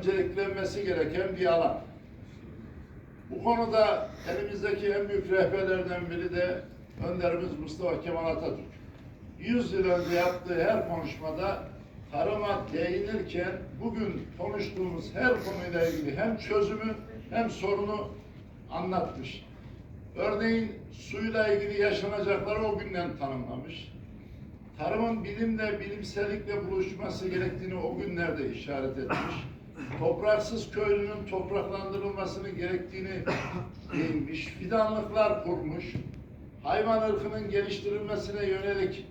önceliklenmesi gereken bir alan. Bu konuda elimizdeki en büyük rehberlerden biri de önderimiz Mustafa Kemal Atatürk. 100 yıl önce yaptığı her konuşmada tarıma değinirken bugün konuştuğumuz her konuyla ilgili hem çözümü hem sorunu anlatmış. Örneğin suyla ilgili yaşanacakları o günden tanımlamış. Tarımın bilimle, bilimsellikle buluşması gerektiğini o günlerde işaret etmiş. Topraksız köylünün topraklandırılmasını gerektiğini değinmiş. Fidanlıklar kurmuş. Hayvan ırkının geliştirilmesine yönelik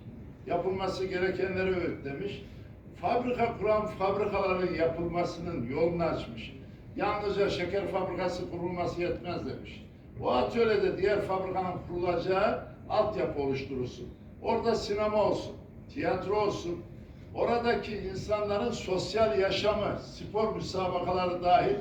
yapılması gerekenleri öğütlemiş. Fabrika kuran fabrikaların yapılmasının yolunu açmış. Yalnızca şeker fabrikası kurulması yetmez demiş. O atölyede diğer fabrikanın kurulacağı altyapı oluşturulsun. Orada sinema olsun, tiyatro olsun, oradaki insanların sosyal yaşamı, spor müsabakaları dahil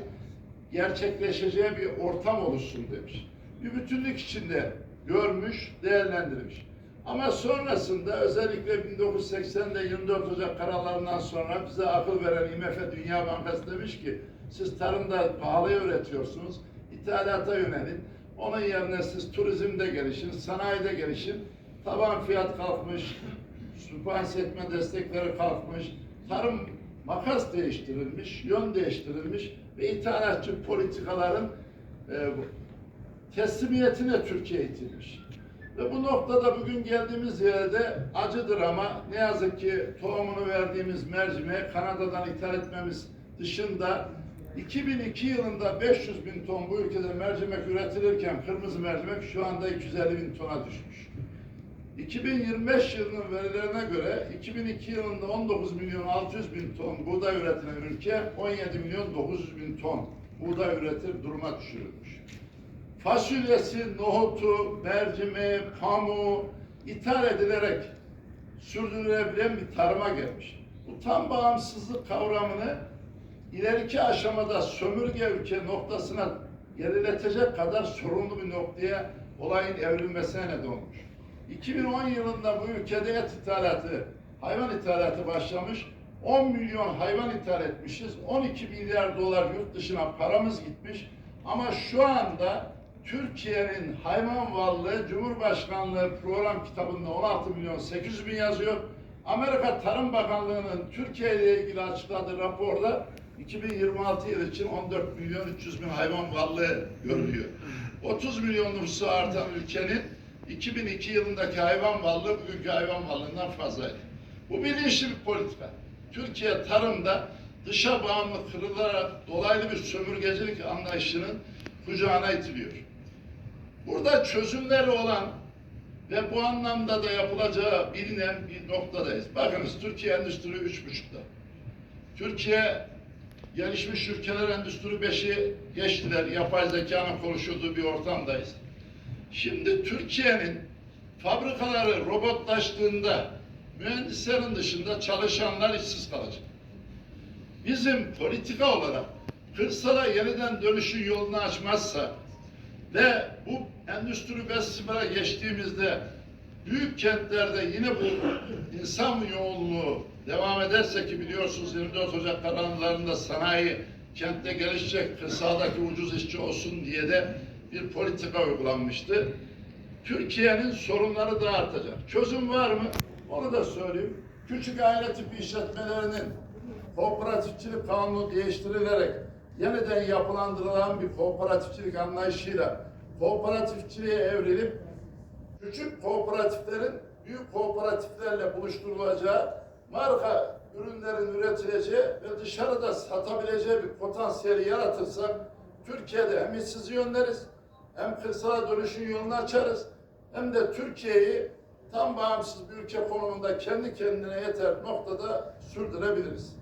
gerçekleşeceği bir ortam oluşsun demiş. Bir bütünlük içinde görmüş, değerlendirmiş. Ama sonrasında özellikle 1980'de 24 Ocak kararlarından sonra bize akıl veren IMF Dünya Bankası demiş ki siz tarımda pahalıya üretiyorsunuz, ithalata yönelin. Onun yerine siz turizmde gelişin, sanayide gelişin. Taban fiyat kalkmış, sübvanse etme destekleri kalkmış, tarım makas değiştirilmiş, yön değiştirilmiş ve ithalatçı politikaların e, teslimiyetine Türkiye itilmiş. Ve bu noktada bugün geldiğimiz yerde acıdır ama ne yazık ki tohumunu verdiğimiz mercimeği Kanada'dan ithal etmemiz dışında 2002 yılında 500 bin ton bu ülkede mercimek üretilirken kırmızı mercimek şu anda 250 bin tona düşmüş. 2025 yılının verilerine göre 2002 yılında 19 milyon 600 bin ton buğday üretilen ülke 17 milyon 900 bin ton buğday üretir duruma düşürülmüş. Fasulyesi, nohutu, mercimeği, pamuğu ithal edilerek sürdürülebilen bir tarıma gelmiş. Bu tam bağımsızlık kavramını ileriki aşamada sömürge ülke noktasına geriletecek kadar sorunlu bir noktaya olayın evrilmesine neden olmuş. 2010 yılında bu ülkede et ithalatı, hayvan ithalatı başlamış. 10 milyon hayvan ithal etmişiz. 12 milyar dolar yurt dışına paramız gitmiş. Ama şu anda Türkiye'nin hayvan varlığı Cumhurbaşkanlığı program kitabında 16 milyon 800 bin yazıyor. Amerika Tarım Bakanlığı'nın Türkiye ile ilgili açıkladığı raporda 2026 yıl için 14 milyon 300 bin hayvan varlığı görülüyor. 30 milyon nüfusu artan ülkenin 2002 yılındaki hayvan varlığı bugünkü hayvan varlığından fazlaydı. Bu bilinçli bir politika. Türkiye tarımda dışa bağımlı kırılarak dolaylı bir sömürgecilik anlayışının kucağına itiliyor. Burada çözümleri olan ve bu anlamda da yapılacağı bilinen bir noktadayız. Bakınız Türkiye endüstri üç buçukta. Türkiye gelişmiş ülkeler endüstri beşi geçtiler. Yapay zekanın konuşulduğu bir ortamdayız. Şimdi Türkiye'nin fabrikaları robotlaştığında mühendislerin dışında çalışanlar işsiz kalacak. Bizim politika olarak kırsala yeniden dönüşün yolunu açmazsa ve bu endüstri 5.0'a geçtiğimizde büyük kentlerde yine bu insan yoğunluğu devam ederse ki biliyorsunuz 24 Ocak kararlarında sanayi kentte gelişecek, kırsadaki ucuz işçi olsun diye de bir politika uygulanmıştı. Türkiye'nin sorunları da artacak. Çözüm var mı? Onu da söyleyeyim. Küçük aile tipi işletmelerinin kooperatifçilik kanunu değiştirilerek yeniden yapılandırılan bir kooperatifçilik anlayışıyla kooperatifçiliğe evrilip küçük kooperatiflerin büyük kooperatiflerle buluşturulacağı marka ürünlerin üretileceği ve dışarıda satabileceği bir potansiyeli yaratırsak Türkiye'de hem işsizliği önleriz hem kırsala dönüşün yolunu açarız hem de Türkiye'yi tam bağımsız bir ülke konumunda kendi kendine yeter noktada sürdürebiliriz.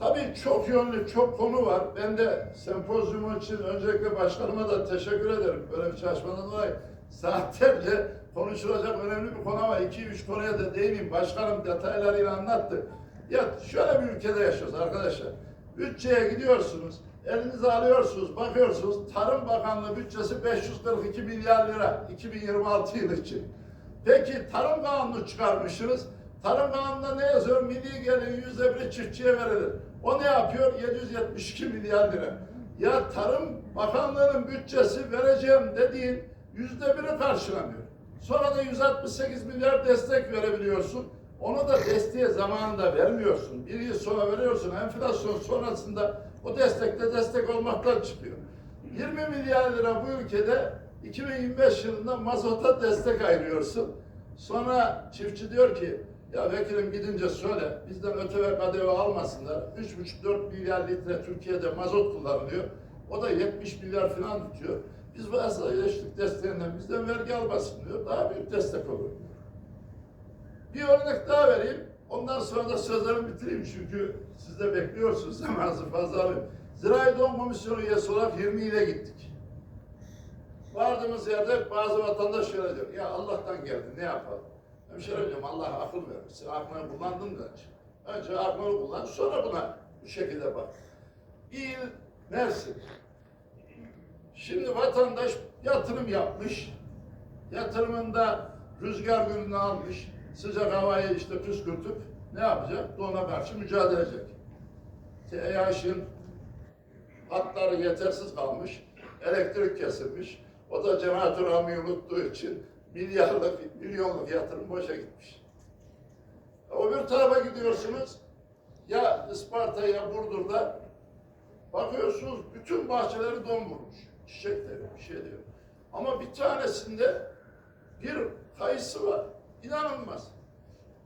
Tabii çok yönlü, çok konu var. Ben de sempozyumun için öncelikle başkanıma da teşekkür ederim. Böyle bir çalışmadan dolayı saatlerce konuşulacak önemli bir konu ama iki üç konuya da değineyim. Başkanım detaylarıyla anlattı. Ya şöyle bir ülkede yaşıyoruz arkadaşlar. Bütçeye gidiyorsunuz, elinize alıyorsunuz, bakıyorsunuz. Tarım Bakanlığı bütçesi 542 milyar lira 2026 yılı için. Peki tarım kanunu çıkarmışsınız. Tarım kanununda ne yazıyor? Milli gelirin yüzde biri çiftçiye verilir. O ne yapıyor? 772 milyar lira. Ya Tarım Bakanlığı'nın bütçesi vereceğim dediğin yüzde biri karşılamıyor. Sonra da 168 milyar destek verebiliyorsun. Onu da desteğe zamanında vermiyorsun. Bir yıl sonra veriyorsun. Enflasyon sonrasında o destek de destek olmaktan çıkıyor. 20 milyar lira bu ülkede 2025 yılında mazota destek ayırıyorsun. Sonra çiftçi diyor ki ya vekilim gidince söyle bizden öte ve KDV almasınlar. 3,5-4 milyar litre Türkiye'de mazot kullanılıyor. O da 70 milyar falan tutuyor. Biz varsayılaştık desteğinden bizden vergi almasın diyor. Daha büyük destek olur. Bir örnek daha vereyim. Ondan sonra da sözlerimi bitireyim çünkü siz de bekliyorsunuz zamanınızı fazla alayım. Zirai Doğum Komisyonu üyesi olarak 20 ile gittik. Vardığımız yerde bazı vatandaş şöyle diyor. Ya Allah'tan geldi ne yapalım? Hemşire diyorum Allah akıl vermiş. Aklını kullandın da. Önce aklını kullan sonra buna bu şekilde bak. İl Mersin. Şimdi vatandaş yatırım yapmış. Yatırımında rüzgar gününü almış. Sıcak havayı işte püskürtüp ne yapacak? Dona karşı mücadele edecek. TEH'in hatları yetersiz kalmış. Elektrik kesilmiş. O da jeneratör almayı unuttuğu için milyarlık, milyonluk yatırım boşa gitmiş. Öbür tarafa gidiyorsunuz. Ya Isparta ya Burdur'da bakıyorsunuz bütün bahçeleri don vurmuş. Çiçek de yok, bir şey de yok. Ama bir tanesinde bir kayısı var. İnanılmaz.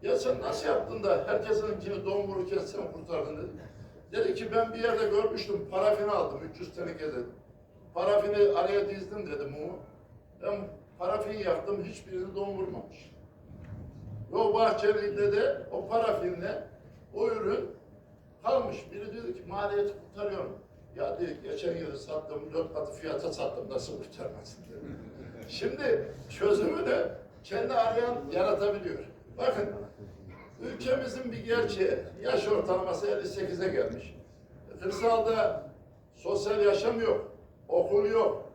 Ya sen nasıl yaptın da herkesinkini don vururken sen kurtardın dedi. Dedi ki ben bir yerde görmüştüm, parafini aldım 300 teneke dedi. Parafini araya dizdim dedi mumu. Ben parafin yaktım, hiçbirini don vurmamış. Ve o bahçelide de o parafinle o ürün kalmış. Biri dedi ki maliyeti kurtarıyorum. Ya dedi geçen yıl sattım, dört katı fiyata sattım, nasıl kurtarmasın dedi. Şimdi çözümü de kendi arayan yaratabiliyor. Bakın ülkemizin bir gerçeği yaş ortalaması 58'e gelmiş. Kırsalda sosyal yaşam yok, okul yok.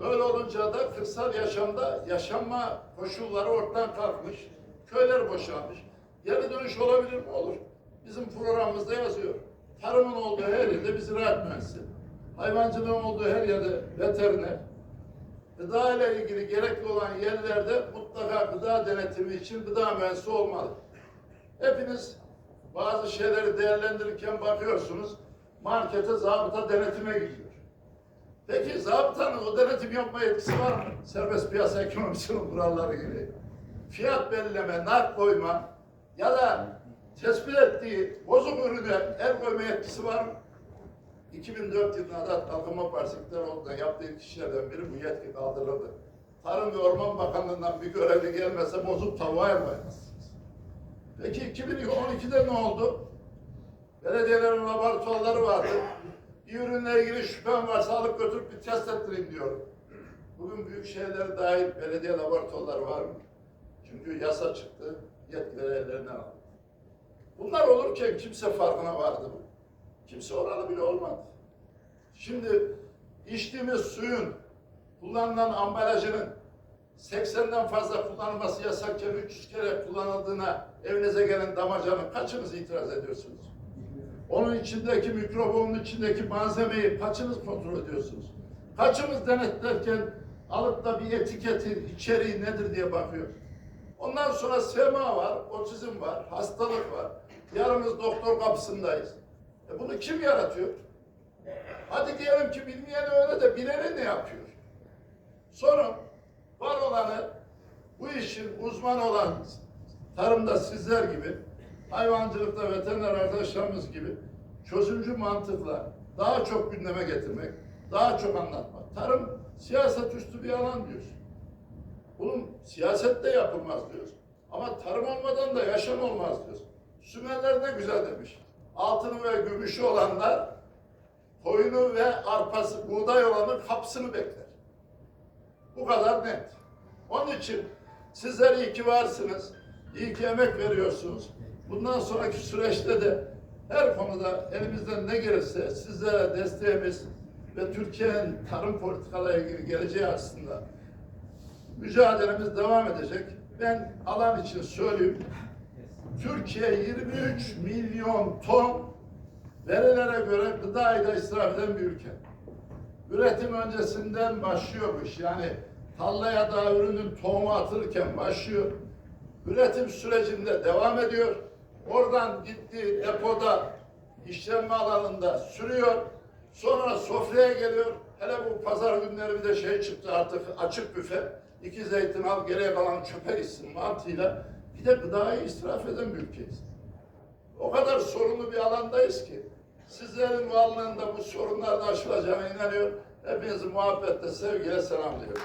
Böyle olunca da kırsal yaşamda yaşanma koşulları ortadan kalkmış. Köyler boşalmış. Geri dönüş olabilir mi? Olur. Bizim programımızda yazıyor. Tarımın olduğu her yerde bir ziraat mühendisi. Hayvancılığın olduğu her yerde veteriner. Gıda ile ilgili gerekli olan yerlerde mutlaka gıda denetimi için gıda mühendisi olmalı. Hepiniz bazı şeyleri değerlendirirken bakıyorsunuz, markete zabıta denetime gidiyor. Peki zabıtanın o denetim yapma yetkisi var mı? Serbest piyasa ekonomisinin kuralları gereği. Fiyat belirleme, nar koyma ya da tespit ettiği bozuk ürüne el koyma yetkisi var mı? 2004 yılında Adalet Kalkınma Partisi iktidar olduğunda yaptığı kişilerden biri bu yetki kaldırıldı. Tarım ve Orman Bakanlığı'ndan bir görevli gelmese bozuk tavuğa el koyamazsınız. Peki 2012'de ne oldu? Belediyelerin laboratuvarları vardı. Bir ürünle ilgili şüphem varsa alıp götürüp bir test ettireyim diyor. Bugün büyük şehirler dahil belediye laboratuvarları var mı? Çünkü yasa çıktı, yetkileri ellerinden aldı. Bunlar olurken kimse farkına vardı mı? Kimse oralı bile olmadı. Şimdi içtiğimiz suyun kullanılan ambalajının 80'den fazla kullanılması yasakken 300 kere kullanıldığına evinize gelen damacanın kaçınız itiraz ediyorsunuz? Onun içindeki mikrofonun içindeki malzemeyi kaçınız kontrol ediyorsunuz? Kaçımız denetlerken alıp da bir etiketin içeriği nedir diye bakıyor. Ondan sonra sema var, otizm var, hastalık var. Yarımız doktor kapısındayız. E bunu kim yaratıyor? Hadi diyelim ki bilmeyen öyle de bileni ne yapıyor? Sorun var olanı bu işin uzmanı olan tarımda sizler gibi hayvancılıkta veteriner arkadaşlarımız gibi çözümcü mantıkla daha çok gündeme getirmek, daha çok anlatmak. Tarım siyaset üstü bir alan diyoruz. Bunun siyaset de yapılmaz diyoruz. Ama tarım olmadan da yaşam olmaz diyoruz. Sümerler ne güzel demiş. Altını ve gümüşü olanlar koyunu ve arpası, buğday olanın kapısını bekler. Bu kadar net. Onun için sizler iyi ki varsınız. İyi ki emek veriyorsunuz. Bundan sonraki süreçte de her konuda elimizden ne gelirse sizlere desteğimiz ve Türkiye'nin tarım politikalarıyla ilgili geleceği aslında mücadelemiz devam edecek. Ben alan için söyleyeyim. Türkiye 23 milyon ton verilere göre gıdayı da israf eden bir ülke. Üretim öncesinden başlıyor bu iş. Yani tarlaya da ürünün tohumu atılırken başlıyor. Üretim sürecinde devam ediyor. Oradan gittiği depoda işlenme alanında sürüyor. Sonra sofraya geliyor. Hele bu pazar günleri bir de şey çıktı artık açık büfe. İki zeytin al geriye kalan çöpe gitsin mantığıyla. Bir de gıdayı israf eden bir ülkeyiz. O kadar sorunlu bir alandayız ki sizlerin varlığında bu sorunlar da aşılacağına inanıyor. Hepinizi muhabbetle, sevgiyle selamlıyorum.